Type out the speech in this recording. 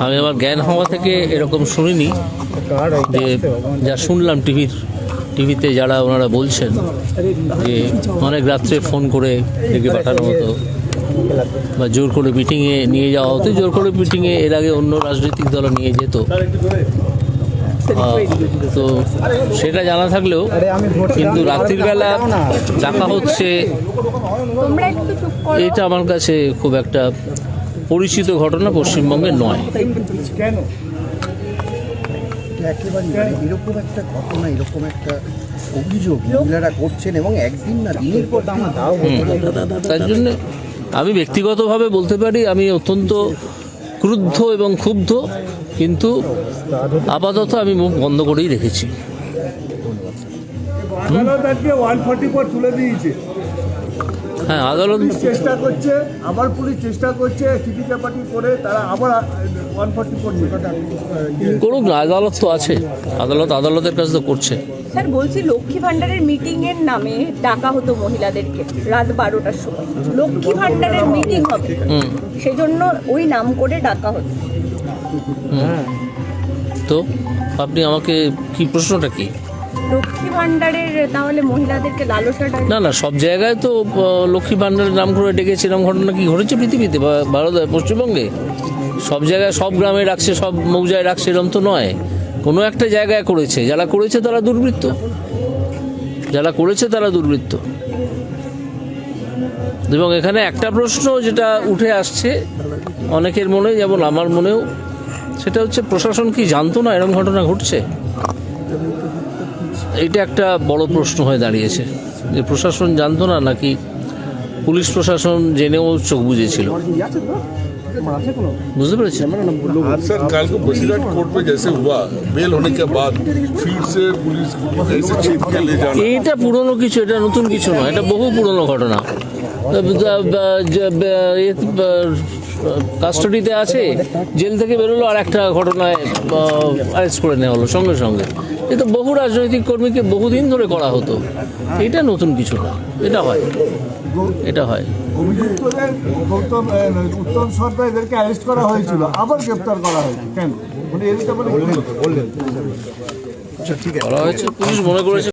আমি আমার জ্ঞান হওয়া থেকে এরকম শুনিনি যে যা শুনলাম টিভির টিভিতে যারা ওনারা বলছেন যে অনেক রাত্রে ফোন করে ডেকে পাঠানো হতো বা জোর করে মিটিংয়ে নিয়ে যাওয়া হতো জোর করে মিটিংয়ে এর আগে অন্য রাজনৈতিক দল নিয়ে যেত। তো সেটা জানা থাকলেও কিন্তু রাত্রিবেলা ডাকা হচ্ছে এটা আমার কাছে খুব একটা পরিচিত ঘটনা পশ্চিমবঙ্গে নয়। কেন? মানে এরকম একটা ঘটনা এরকম একটা অভিযোগ মহিলারা করছেন এবং একদিন না দিনের পর তার জন্য আমি ব্যক্তিগতভাবে বলতে পারি আমি অত্যন্ত ক্রুদ্ধ এবং ক্ষুব্ধ কিন্তু আপাতত আমি মুখ বন্ধ করেই রেখেছি। আদালত আজকে ওয়ান ফর্টি ফোর তুলে দিয়েছে। হ্যাঁ আদালত পুলিশ চেষ্টা করছে আবার পুলিশ চেষ্টা করছে চিঠি চাপাটি করে তারা আবার ওয়ান ফর্টি ফোর করুক না আদালত তো আছে। আদালত আদালতের কাজ তো করছে। স্যার বলছি লক্ষ্মী ভান্ডারের মিটিং এর নামে ডাকা হতো মহিলাদেরকে রাত বারোটার সময়। লক্ষ্মী ভান্ডারের মিটিং হবে। হুম। সেজন্য ওই নাম করে ডাকা হতো। তো আপনি আমাকে কি প্রশ্নটা কি? ভান্ডারের না না, সব জায়গায় তো লক্ষ্মী ভাণ্ডারের নাম করে ডেকেছে, এরকম ঘটনা কি ঘটেছে পৃথিবীতে ভারতে, পশ্চিমবঙ্গে? সব জায়গায়, সব গ্রামে রাখছে, সব মৌজায় রাখছে, এরকম তো নয়। কোনো একটা জায়গায় করেছে, যারা করেছে তারা দুর্বৃত্ত। যারা করেছে তারা দুর্বৃত্ত। এবং এখানে একটা প্রশ্ন যেটা উঠে আসছে, অনেকের মনে, যেমন আমার মনেও, সেটা হচ্ছে প্রশাসন কি জানতো না এরকম ঘটনা ঘটছে? এইটা একটা বড় প্রশ্ন হয়ে দাঁড়িয়েছে যে প্রশাসন জানতো না নাকি পুলিশ প্রশাসন জেনেও চোখ বুঝেছিল বুঝতে পেরেছেন सर कल को बसीरहाट कोर्ट में जैसे हुआ बेल होने के बाद फिर से पुलिस को ऐसे छीन के ले जाना এইটা পুরনো কিছু এটা নতুন কিছু নয় এটা বহু পুরনো ঘটনা কাস্টডিতে আছে জেল থেকে বেরোলো আর একটা ঘটনায় অ্যারেস্ট করে নেওয়া হলো সঙ্গে সঙ্গে। এ তো বহু রাজনৈতিক কর্মীকে বহুদিন ধরে করা হতো। এটা নতুন কিছু না। এটা হয়। এটা হয়। অভিযুক্তদের গৌতম উত্তম সর্দার এদেরকে অ্যারেস্ট করা হয়েছিল। আবার গ্রেপ্তার করা হয়েছে। কেন? মানে এদেরকে মানে করা হয়েছে পুলিশ মনে করেছে